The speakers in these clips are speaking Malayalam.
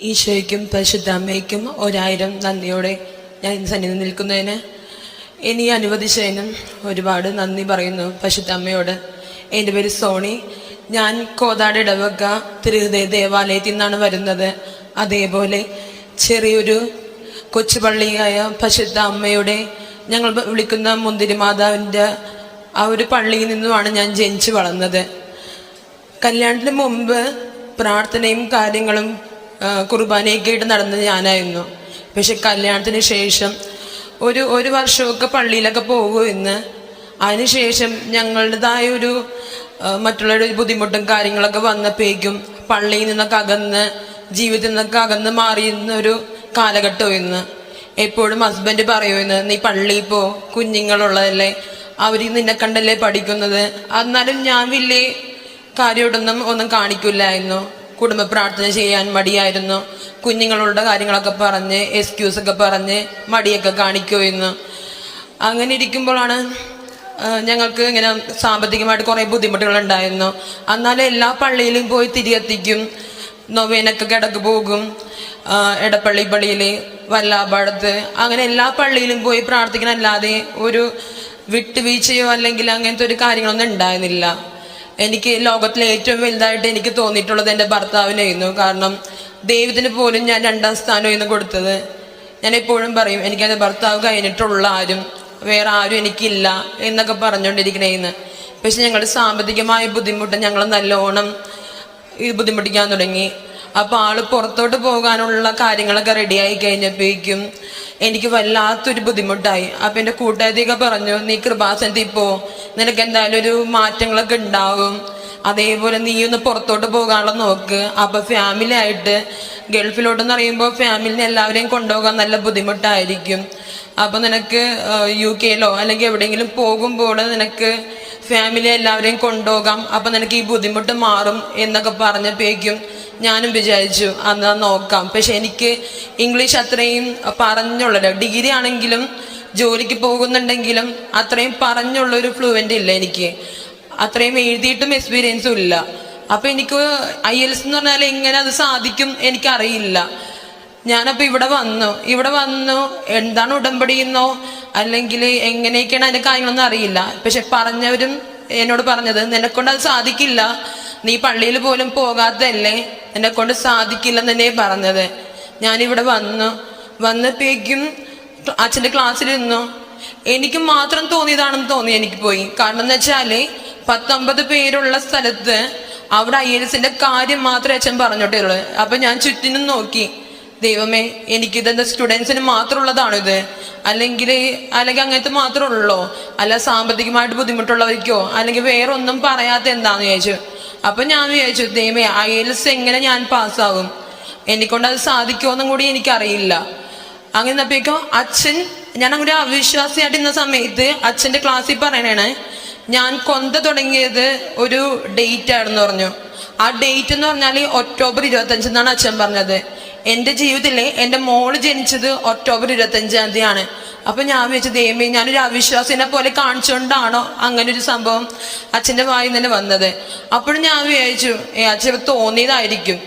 ഈശോയ്ക്കും പരിശുദ്ധ അമ്മയ്ക്കും ഒരായിരം നന്ദിയോടെ ഞാൻ സന്നിധി നിൽക്കുന്നതിന് ഇനി അനുവദിച്ചതിനും ഒരുപാട് നന്ദി പറയുന്നു പരിശുദ്ധ അമ്മയോട്. എന്റെ പേര് സോണി. ഞാൻ കോതാട് ഇടവക തിരുഹൃദയ ദേവാലയത്തിൽ നിന്നാണ് വരുന്നത്. അതേപോലെ ചെറിയൊരു കൊച്ചുപള്ളിയായ പരിശുദ്ധ അമ്മയുടെ ഞങ്ങൾ വിളിക്കുന്ന മുന്തിരി മാതാവിന്റെ ആ ഒരു പള്ളിയിൽ നിന്നുമാണ് ഞാൻ ജനിച്ചു വളർന്നത്. കല്യാണത്തിന് മുമ്പ് പ്രാർത്ഥനയും കാര്യങ്ങളും കുർബാനയൊക്കെ ആയിട്ട് നടന്നത് ഞാനായിരുന്നു. പക്ഷെ കല്യാണത്തിന് ശേഷം ഒരു ഒരു വർഷമൊക്കെ പള്ളിയിലൊക്കെ പോകുമെന്ന് അതിനുശേഷം ഞങ്ങളുടേതായ ഒരു മറ്റുള്ളവരുടെ ബുദ്ധിമുട്ടും കാര്യങ്ങളൊക്കെ വന്നപ്പോഴേക്കും പള്ളിയിൽ നിന്നൊക്കെ അകന്ന് ജീവിതത്തിൽ നിന്നൊക്കെ അകന്ന് മാറിയിരുന്ന ഒരു കാലഘട്ടം ഇന്ന്. എപ്പോഴും ഹസ്ബൻഡ് പറയുമെന്ന് നീ പള്ളിയിൽ പോ കുഞ്ഞുങ്ങളുള്ളതല്ലേ? അവർ നിന്നെ കണ്ടല്ലേ പഠിക്കുന്നത്? എന്നാലും ഞാൻ വലിയ കാര്യമായിട്ടൊന്നും ഒന്നും കാണിക്കില്ലായിരുന്നു. കുടുംബ പ്രാർത്ഥന ചെയ്യാൻ മടിയായിരുന്നു. കുഞ്ഞുങ്ങളുടെ കാര്യങ്ങളൊക്കെ പറഞ്ഞ് എക്സ്ക്യൂസ് ഒക്കെ പറഞ്ഞ് മടിയൊക്കെ കാണിക്കുമായിരുന്നു. അങ്ങനെ ഇരിക്കുമ്പോഴാണ് ഞങ്ങൾക്ക് ഇങ്ങനെ സാമ്പത്തികമായിട്ട് കുറേ ബുദ്ധിമുട്ടുകൾ ഉണ്ടായിരുന്നു എന്നാലും എല്ലാ പള്ളിയിലും പോയി തിരികെത്തിക്കും നൊവേനൊക്കെ കിടക്ക് പോകും. എടപ്പള്ളി പള്ളിയിൽ വല്ലാപാടത്ത്. അങ്ങനെ എല്ലാ പള്ളിയിലും പോയി പ്രാർത്ഥിക്കണമല്ലാതെ ഒരു വിട്ടുവീഴ്ചയോ അല്ലെങ്കിൽ അങ്ങനത്തെ ഒരു കാര്യങ്ങളൊന്നും ഉണ്ടായിരുന്നില്ല. എനിക്ക് ലോകത്തിലെ ഏറ്റവും വലുതായിട്ട് എനിക്ക് തോന്നിയിട്ടുള്ളത് എന്റെ ഭർത്താവിനായിരുന്നു. കാരണം ദൈവത്തിന് പോലും ഞാൻ രണ്ടാം സ്ഥാനമായിരുന്നു കൊടുത്തത്. ഞാൻ എപ്പോഴും പറയും എനിക്ക് എന്റെ ഭർത്താവ് കഴിഞ്ഞിട്ടുള്ള ആരും വേറെ ആരും എനിക്കില്ല എന്നൊക്കെ പറഞ്ഞുകൊണ്ടിരിക്കണേന്ന് പക്ഷെ ഞങ്ങളുടെ സാമ്പത്തികമായ ബുദ്ധിമുട്ട് ഞങ്ങൾ നല്ലോണം ബുദ്ധിമുട്ടിക്കാൻ തുടങ്ങി. അപ്പോൾ ആൾ പുറത്തോട്ട് പോകാനുള്ള കാര്യങ്ങളൊക്കെ റെഡിയായി കഴിഞ്ഞപ്പോഴേക്കും എനിക്ക് വല്ലാത്തൊരു ബുദ്ധിമുട്ടായി. അപ്പൊ എന്റെ കൂട്ടുകാരിയൊക്കെ പറഞ്ഞു നീ കൃപാസനത്തിൽ പോ. നിനക്ക് എന്തായാലും ഒരു മാറ്റങ്ങളൊക്കെ ഉണ്ടാവും. അതേപോലെ നീ ഒന്ന് പുറത്തോട്ട് പോകാനുള്ള നോക്ക്. അപ്പൊ ഫാമിലി ആയിട്ട് ഗൾഫിലോട്ടെന്ന് പറയുമ്പോൾ ഫാമിലിനെ എല്ലാവരെയും കൊണ്ടുപോകാൻ നല്ല ബുദ്ധിമുട്ടായിരിക്കും. അപ്പൊ നിനക്ക് യു കെയിലോ അല്ലെങ്കിൽ എവിടെയെങ്കിലും പോകുമ്പോൾ നിനക്ക് ഫാമിലി എല്ലാവരെയും കൊണ്ടുപോകാം. അപ്പൊ നിനക്ക് ഈ ബുദ്ധിമുട്ട് മാറും എന്നൊക്കെ പറഞ്ഞപ്പോഴേക്കും ഞാനും വിചാരിച്ചു അന്ന് നോക്കാം. പക്ഷെ എനിക്ക് ഇംഗ്ലീഷ് അത്രയും പറഞ്ഞുള്ളത് ഡിഗ്രി ആണെങ്കിലും ജോലിക്ക് പോകുന്നുണ്ടെങ്കിലും അത്രയും പറഞ്ഞുള്ള ഒരു ഫ്ലുവന്റ് ഇല്ല എനിക്ക്. അത്രയും എഴുതിയിട്ടും എക്സ്പീരിയൻസും ഇല്ല. അപ്പൊ എനിക്ക് ഐ എൽസ് എന്ന് പറഞ്ഞാൽ എങ്ങനെ അത് സാധിക്കും എനിക്കറിയില്ല. ഞാനപ്പോ ഇവിടെ വന്നു. ഇവിടെ വന്നു. എന്താണ് ഉടമ്പടിയെന്നോ അല്ലെങ്കിൽ എങ്ങനെയൊക്കെയാണ് അതിന്റെ കാര്യങ്ങളൊന്നും അറിയില്ല. പക്ഷെ പറഞ്ഞവരും എന്നോട് പറഞ്ഞത് നിന്നെക്കൊണ്ട് അത് സാധിക്കില്ല. നീ പള്ളിയിൽ പോലും പോകാത്തതല്ലേ. എന്നെ കൊണ്ട് സാധിക്കില്ലെന്ന് തന്നെ പറഞ്ഞത്. ഞാനിവിടെ വന്നു. വന്നപ്പോഴേക്കും അച്ഛന്റെ ക്ലാസ്സിലിരുന്നു എനിക്ക് മാത്രം തോന്നിയതാണെന്ന് തോന്നി എനിക്ക് പോയി. കാരണം എന്ന് വെച്ചാൽ പത്തൊമ്പത് പേരുള്ള സ്ഥലത്ത് അവിടെ ഐ എൽ എസിന്റെ കാര്യം മാത്രമേ അച്ഛൻ പറഞ്ഞോട്ടുള്ളൂ. അപ്പൊ ഞാൻ ചുറ്റിനും നോക്കി. ദൈവമേ എനിക്കിതെന്താ സ്റ്റുഡൻസിന് മാത്രമുള്ളതാണോ ഇത്? അല്ലെങ്കിൽ അല്ലെങ്കിൽ അങ്ങനത്തെ മാത്രമേ ഉള്ളോ അല്ല സാമ്പത്തികമായിട്ട് ബുദ്ധിമുട്ടുള്ളവർക്കോ? അല്ലെങ്കിൽ വേറെ ഒന്നും പറയാത്ത എന്താന്ന് ചോദിച്ചു അപ്പൊ ഞാൻ വിചാരിച്ചു ദൈവമേ ഐ എൽസ് എങ്ങനെ ഞാൻ പാസ്സാകും? എന്നെക്കൊണ്ട് അത് സാധിക്കുമോന്നും കൂടി എനിക്കറിയില്ല. അങ്ങനെ അപ്പോഴേക്കും അച്ഛൻ ഞാൻ അങ്ങനെ അവിശ്വാസിയായിട്ട് ഇന്ന സമയത്ത് അച്ഛന്റെ ക്ലാസ്സിൽ പറയണേ ഞാൻ കൊന്ത തുടങ്ങിയത് ഒരു ഡേറ്റ് ആയിരുന്നു പറഞ്ഞു. ആ ഡേറ്റ് എന്ന് പറഞ്ഞാൽ ഒക്ടോബർ ഇരുപത്തഞ്ച് എന്നാണ് അച്ഛൻ പറഞ്ഞത്. എന്റെ ജീവിതത്തിലെ എന്റെ മോൾ ജനിച്ചത് ഒക്ടോബർ ഇരുപത്തഞ്ചാം തീയതിയാണ്. അപ്പൊ ഞാൻ വിചാരിച്ചു ദൈവമേ ഞാനൊരു അവിശ്വാസിനെ പോലെ കാണിച്ചുകൊണ്ടാണോ അങ്ങനെ ഒരു സംഭവം അച്ഛന്റെ വായിൽ നിന്ന് വന്നത്. അപ്പോഴും ഞാൻ വിചാരിച്ചു ഏ അച്ഛൻ തോന്നിയതായിരിക്കും.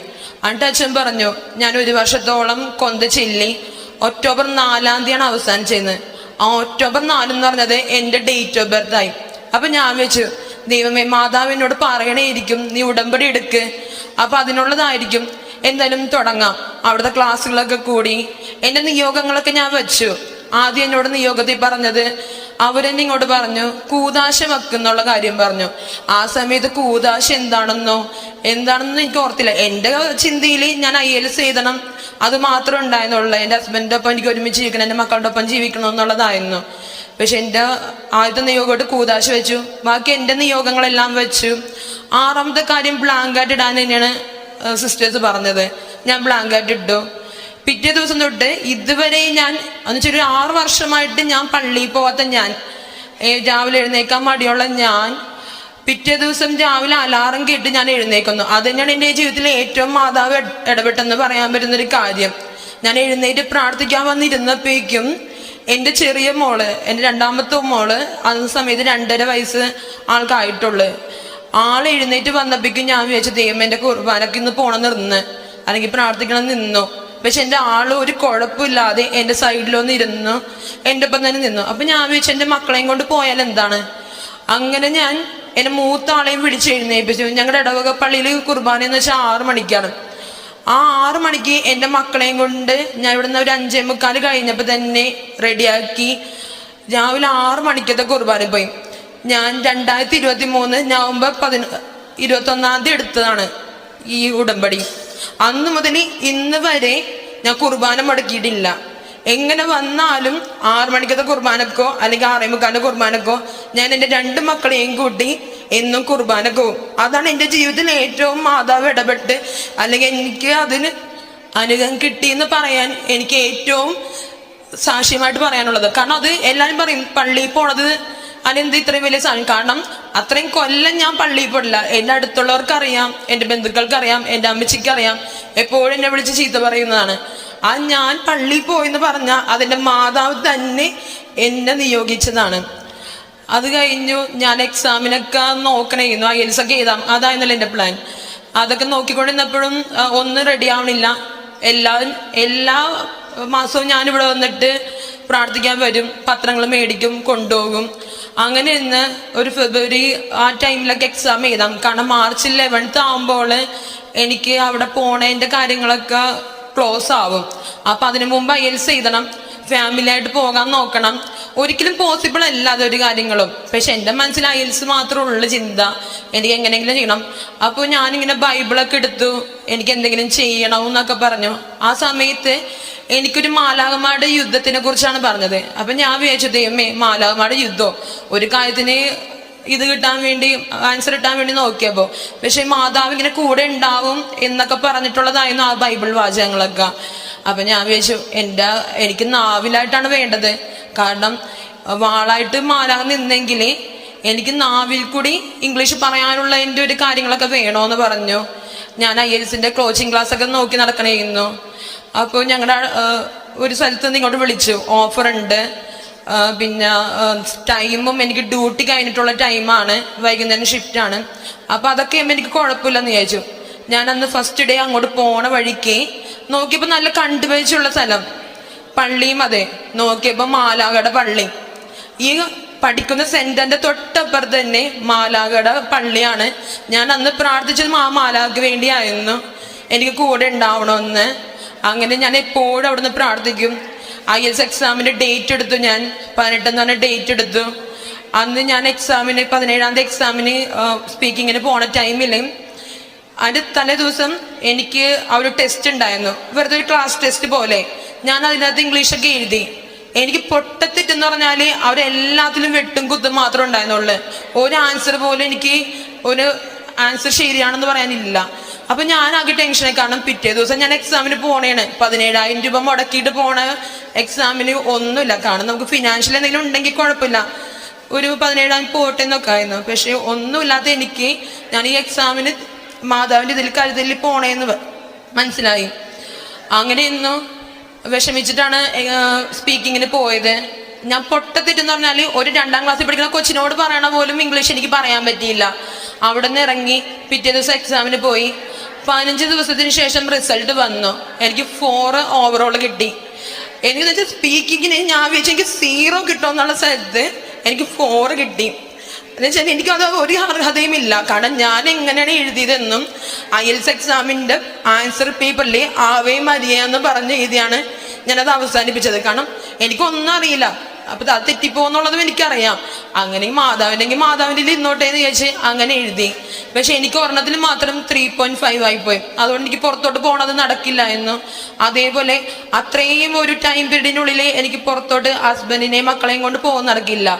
എന്നിട്ട് അച്ഛൻ പറഞ്ഞു ഞാൻ ഒരു വർഷത്തോളം കൊന്ത ചില്ലി ഒക്ടോബർ നാലാം തീയതിയാണ് അവസാനം ചെയ്യുന്നത് ആ ഒക്ടോബർ നാലെന്ന് പറഞ്ഞത് എന്റെ ഡേറ്റ് ഓഫ് ബർത്ത് ആയി. അപ്പൊ ഞാൻ വെച്ചു ദൈവമേ മാതാവ് എന്നോട് പറയണേയിരിക്കും നീ ഉടമ്പടി എടുക്ക്. അപ്പൊ അതിനുള്ളതായിരിക്കും. എന്തായാലും തുടങ്ങാം. അവിടുത്തെ ക്ലാസ്സുകളൊക്കെ കൂടി. എന്റെ നിയോഗങ്ങളൊക്കെ ഞാൻ വെച്ചു. ആദ്യം എന്നോട് നിയോഗത്തിൽ പറഞ്ഞത് അവരെന്നെ ഇങ്ങോട്ട് പറഞ്ഞു കൂതാശ വെക്കുന്നുള്ള കാര്യം പറഞ്ഞു. ആ സമയത്ത് കൂതാശ എന്താണെന്നോ എന്താണെന്ന് എനിക്ക് ഓർത്തില്ല. എന്റെ ചിന്തയിൽ ഞാൻ ഐ എൽസ് എഴുതണം. അത് മാത്രമേ ഉണ്ടായിരുന്നുള്ളൂ. എന്റെ ഹസ്ബൻഡിന്റെ ഒപ്പം എനിക്ക് ഒരുമിച്ച് ജീവിക്കണം. എന്റെ മക്കളുടെ ഒപ്പം ജീവിക്കണം എന്നുള്ളതായിരുന്നു. പക്ഷെ എന്റെ ആദ്യത്തെ നിയോഗമായിട്ട് കൂതാശ വെച്ചു. ബാക്കി എന്റെ നിയോഗങ്ങളെല്ലാം വെച്ചു. ആറാമത്തെ കാര്യം ബ്ലാങ്കായിട്ട് ഇടാൻ തന്നെയാണ് സിസ്റ്റേഴ്സ് പറഞ്ഞത്. ഞാൻ ബ്ലാങ്കായിട്ട് ഇട്ടു. പിറ്റേ ദിവസം തൊട്ട് ഇതുവരെ ഞാൻ എന്നുവെച്ചാൽ ഒരു ആറ് വർഷമായിട്ട് ഞാൻ പള്ളിയിൽ പോവാത്ത ഞാൻ. രാവിലെ എഴുന്നേക്കാൻ മടിയുള്ള ഞാൻ. പിറ്റേ ദിവസം രാവിലെ അലാറം കേട്ട് ഞാൻ എഴുന്നേക്കുന്നു. അത് തന്നെയാണ് എന്റെ ജീവിതത്തിലെ ഏറ്റവും മാതാവ് ഇട- ഇടപെട്ടെന്ന് പറയാൻ പറ്റുന്നൊരു കാര്യം. ഞാൻ എഴുന്നേറ്റ് പ്രാർത്ഥിക്കാൻ വന്നിരുന്നപ്പോഴേക്കും എന്റെ ചെറിയ മോൾ എന്റെ രണ്ടാമത്തെ മോൾ അത് സമയത്ത് രണ്ടര വയസ്സ് ആൾക്കായിട്ടുള്ളു. ആൾ എഴുന്നേറ്റ് വന്നപ്പോഴേക്കും ഞാൻ വിചാരിച്ചു ദൈവം എന്റെ കുർബാനക്ക് ഇന്ന് പോണം നിന്ന്. അല്ലെങ്കിൽ പ്രാർത്ഥിക്കണം നിന്നു. പക്ഷെ എന്റെ ആൾ ഒരു കുഴപ്പമില്ലാതെ എന്റെ സൈഡിലൊന്ന് ഇരുന്നു എന്റെ ഒപ്പം തന്നെ നിന്നു. അപ്പൊ ഞാൻ വിചാരിച്ചു എന്റെ മക്കളെയും കൊണ്ട് പോയാൽ എന്താണ്? അങ്ങനെ ഞാൻ എന്റെ മൂത്ത ആളെയും വിളിച്ച് ഞങ്ങളുടെ ഇടവക പള്ളിയിൽ കുർബാന എന്ന് വെച്ചാൽ ആറ് മണിക്കാണ്. ആ ആറ് മണിക്ക് എന്റെ മക്കളെയും കൊണ്ട് ഞാൻ ഇവിടുന്ന് ഒരു അഞ്ചേ മുക്കാൽ കഴിഞ്ഞപ്പോൾ തന്നെ റെഡിയാക്കി. രാവിലെ ആറ് മണിക്കത്തെ കുർബാന പോയി. ഞാൻ രണ്ടായിരത്തി ഇരുപത്തി മൂന്ന് നവംബർ പതിന ഇരുപത്തൊന്നാം തീയതി എടുത്തതാണ് ഈ ഉടമ്പടി. അന്ന് മുതൽ ഇന്ന് വരെ ഞാൻ കുർബാന മുടക്കിയിട്ടില്ല. എങ്ങനെ വന്നാലും ആറു മണിക്കത്തെ കുർബാനക്കോ അല്ലെങ്കിൽ ആറേ മുക്കാലിന്റെ കുർബാനക്കോ ഞാൻ എന്റെ രണ്ട് മക്കളെയും കൂട്ടി എന്നും കുർബാനക്കോ അതാണ് എന്റെ ജീവിതത്തിൽ ഏറ്റവും മാതാവ് ഇടപെട്ട് അല്ലെങ്കിൽ എനിക്ക് അതിന് അനുഗ്രഹം കിട്ടിയെന്ന് പറയാൻ എനിക്ക് ഏറ്റവും സാക്ഷ്യമായിട്ട് പറയാനുള്ളത്. കാരണം അത് എല്ലാവരും പറയും പള്ളിയിൽ പോണത് അതെന്ത് ഇത്രയും വലിയ സാധനം? കാരണം അത്രയും കൊല്ലം ഞാൻ പള്ളിയിൽ പോടില്ല എന്റെ അടുത്തുള്ളവർക്കറിയാം എന്റെ ബന്ധുക്കൾക്ക് അറിയാം എന്റെ അമ്മച്ചിക്കറിയാം എപ്പോഴും എന്നെ വിളിച്ച് ചീത്ത പറയുന്നതാണ്. ആ ഞാൻ പള്ളിയിൽ പോയെന്ന് പറഞ്ഞ അതിന്റെ മാതാവ് തന്നെ എന്നെ നിയോഗിച്ചതാണ്. അത് കഴിഞ്ഞു ഞാൻ എക്സാമിനൊക്കെ നോക്കണമായിരുന്നു ഐ ഒക്കെ എഴുതാം. അതായിരുന്നല്ലോ എന്റെ പ്ലാൻ അതൊക്കെ നോക്കിക്കൊണ്ടിരുന്നപ്പോഴും ഒന്നും റെഡി ആവണില്ല. എല്ലാ എല്ലാ മാസവും ഞാനിവിടെ വന്നിട്ട് പ്രാർത്ഥിക്കാൻ വരും പത്രങ്ങൾ മേടിക്കും കൊണ്ടുപോകും. അങ്ങനെ ഇന്ന് ഒരു ഫെബ്രുവരി ആ ടൈമിലൊക്കെ എക്സാം എഴുതാം. കാരണം മാർച്ച് ലെവൻത്ത് ആകുമ്പോൾ എനിക്ക് അവിടെ പോണതിന്റെ കാര്യങ്ങളൊക്കെ ക്ലോസ് ആവും. അപ്പം അതിനു മുമ്പ് അയൽ ചെയ്തണം ഫാമിലി ആയിട്ട് പോകാൻ നോക്കണം. ഒരിക്കലും പോസിബിൾ അല്ല അതൊരു കാര്യങ്ങളും. പക്ഷെ എന്റെ മനസ്സിൽ അയൽസ് മാത്രമേ ഉള്ളു ചിന്ത. എനിക്ക് എങ്ങനെയെങ്കിലും ചെയ്യണം. അപ്പോൾ ഞാനിങ്ങനെ ബൈബിളൊക്കെ എടുത്തു. എനിക്ക് എന്തെങ്കിലും ചെയ്യണം എന്നൊക്കെ പറഞ്ഞു. ആ സമയത്ത് എനിക്കൊരു മാലാകമാരുടെ യുദ്ധത്തിനെ കുറിച്ചാണ് പറഞ്ഞത്. അപ്പൊ ഞാൻ വിചാരിച്ചു ദൈവമേ മാലാകമാരുടെ യുദ്ധം. ഒരു കാര്യത്തിന് ഇത് കിട്ടാൻ വേണ്ടി ആൻസർ കിട്ടാൻ വേണ്ടി നോക്കിയപ്പോ പക്ഷെ മാതാവ് ഇങ്ങനെ കൂടെ ഉണ്ടാവും എന്നൊക്കെ പറഞ്ഞിട്ടുള്ളതായിരുന്നു ആ ബൈബിൾ വാചകങ്ങളൊക്കെ. അപ്പൊ ഞാൻ വിചാരിച്ചു എന്റെ എനിക്ക് നാവിലായിട്ടാണ് വേണ്ടത്. കാരണം വാളായിട്ട് മാലാവ് നിന്നെങ്കിൽ എനിക്ക് നാവിൽ കൂടി ഇംഗ്ലീഷ് പറയാനുള്ള എന്റെ ഒരു കാര്യങ്ങളൊക്കെ വേണോന്ന് പറഞ്ഞു. ഞാൻ ഐ എൽസിന്റെ ക്ലോച്ചിങ് ക്ലാസ് ഒക്കെ നോക്കി നടക്കണേയിരുന്നു. അപ്പോൾ ഞങ്ങളുടെ ഒരു സ്ഥലത്ത് നിന്ന് ഇങ്ങോട്ട് വിളിച്ചു. ഓഫർ ഉണ്ട് പിന്നെ ടൈമും എനിക്ക് ഡ്യൂട്ടി കഴിഞ്ഞിട്ടുള്ള ടൈമാണ് വൈകുന്നേരം ഷിഫ്റ്റാണ് ആണ്. അപ്പൊ അതൊക്കെ എനിക്ക് കുഴപ്പമില്ലെന്ന് വിചാരിച്ചു. ഞാൻ അന്ന് ഫസ്റ്റ് ഡേ അങ്ങോട്ട് പോണ വഴിക്ക് നോക്കിയപ്പോൾ നല്ല കണ്ടുപിടിച്ചുള്ള സ്ഥലം. പള്ളിയും അതെ. നോക്കിയപ്പോൾ മാലാകട പള്ളി. ഈ പഠിക്കുന്ന സെന്ററിന്റെ തൊട്ടപ്പുറത്ത് തന്നെ മാലാകട പള്ളിയാണ്. ഞാൻ അന്ന് പ്രാർത്ഥിച്ചതും ആ മാലാക്ക് വേണ്ടിയായിരുന്നു. എനിക്ക് കൂടെ ഉണ്ടാവണമെന്ന്. അങ്ങനെ ഞാൻ എപ്പോഴും അവിടുന്ന് പ്രാർത്ഥിക്കും. ഐ എസ് എക്സാമിന്റെ ഡേറ്റ് എടുത്തു ഞാൻ. പതിനെട്ടെന്ന് പറഞ്ഞ ഡേറ്റ് എടുത്തു. അന്ന് ഞാൻ എക്സാമിന് പതിനേഴാം തീയതി എക്സാമിന് സ്പീക്കിങ്ങിന് പോണ ടൈമിൽ അതിന്റെ തന്നെ ദിവസം എനിക്ക് ആ ഒരു ടെസ്റ്റ് ഉണ്ടായിരുന്നു. വെറുതെ ഒരു ക്ലാസ് ടെസ്റ്റ് പോലെ. ഞാൻ അതിനകത്ത് ഇംഗ്ലീഷൊക്കെ എഴുതി. എനിക്ക് പൊട്ടത്തെറ്റെന്ന് പറഞ്ഞാൽ അവരെല്ലാത്തിലും വെട്ടും കുത്തും മാത്രമേ ഉണ്ടായിരുന്നുള്ളു. ഒരു ആൻസർ പോലും എനിക്ക് ഒരു ആൻസർ ശരിയാണെന്ന് പറയാനില്ല. അപ്പൊ ആകെ ടെൻഷനായി കാരണം പിറ്റേ ദിവസം ഞാൻ എക്സാമിന് പോണേണ്. പതിനേഴായിരം രൂപ മുടക്കിയിട്ട് പോണ എക്സാമിന് ഒന്നുമില്ല. കാരണം നമുക്ക് ഫിനാൻഷ്യൽ എന്തെങ്കിലും ഉണ്ടെങ്കിൽ കുഴപ്പമില്ല. ഒരു പതിനേഴാം പോട്ടെ എന്നൊക്കെ ആയിരുന്നു. പക്ഷെ ഒന്നുമില്ലാത്ത എനിക്ക് ഞാൻ ഈ എക്സാമിന് മാതാവിന്റെ ഇതിൽ കരുതലിൽ പോണേന്ന് മനസ്സിലായി. അങ്ങനെ ഇന്നു വിഷമിച്ചിട്ടാണ് സ്പീക്കിങ്ങിന് പോയത്. ഞാൻ പൊട്ടത്തിട്ടെന്ന് പറഞ്ഞാൽ ഒരു രണ്ടാം ക്ലാസ്സിൽ പഠിക്കുന്ന കൊച്ചിനോട് പറയണ പോലും ഇംഗ്ലീഷ് എനിക്ക് പറയാൻ പറ്റിയില്ല. അവിടെ നിന്ന് ഇറങ്ങി പിറ്റേ ദിവസം എക്സാമിന് പോയി. പതിനഞ്ച് ദിവസത്തിന് ശേഷം റിസൾട്ട് വന്നു. എനിക്ക് ഫോർ ഓവറോൾ കിട്ടി. എനിക്ക് വെച്ചാൽ സ്പീക്കിങ്ങിന് ഞാൻ വിചാരിച്ചു എനിക്ക് സീറോ കിട്ടുമെന്നുള്ള സ്ഥലത്ത് എനിക്ക് ഫോർ കിട്ടി. എന്നുവെച്ചാൽ എനിക്കത് ഒരു അർഹതയും ഇല്ല. കാരണം ഞാൻ എങ്ങനെയാണ് എഴുതിയതെന്നും ഐ എൽസ് എക്സാമിന്റെ ആൻസർ പേപ്പറിൽ ആവേ മരിയ എന്ന് പറഞ്ഞ് എഴുതിയാണ് ഞാനത് അവസാനിപ്പിച്ചത്. കാരണം എനിക്കൊന്നും അറിയില്ല. അപ്പൊ അത് തെറ്റിപ്പോന്നുള്ളതും എനിക്കറിയാം. അങ്ങനെ മാതാവിനെങ്കിൽ മാതാവിന്റെ ഇന്നോട്ടെ എന്ന് ചോദിച്ച് അങ്ങനെ എഴുതി. പക്ഷെ എനിക്ക് ഒരെണ്ണത്തിൽ മാത്രം ത്രീ പോയിന്റ് ഫൈവ് ആയിപ്പോയി അതുകൊണ്ട് എനിക്ക് പുറത്തോട്ട് പോകണത് നടക്കില്ല എന്ന്. അതേപോലെ അത്രയും ഒരു ടൈം പീരീഡിനുള്ളിൽ എനിക്ക് പുറത്തോട്ട് ഹസ്ബൻഡിനെയും മക്കളെയും കൊണ്ട് പോകാൻ നടക്കില്ല.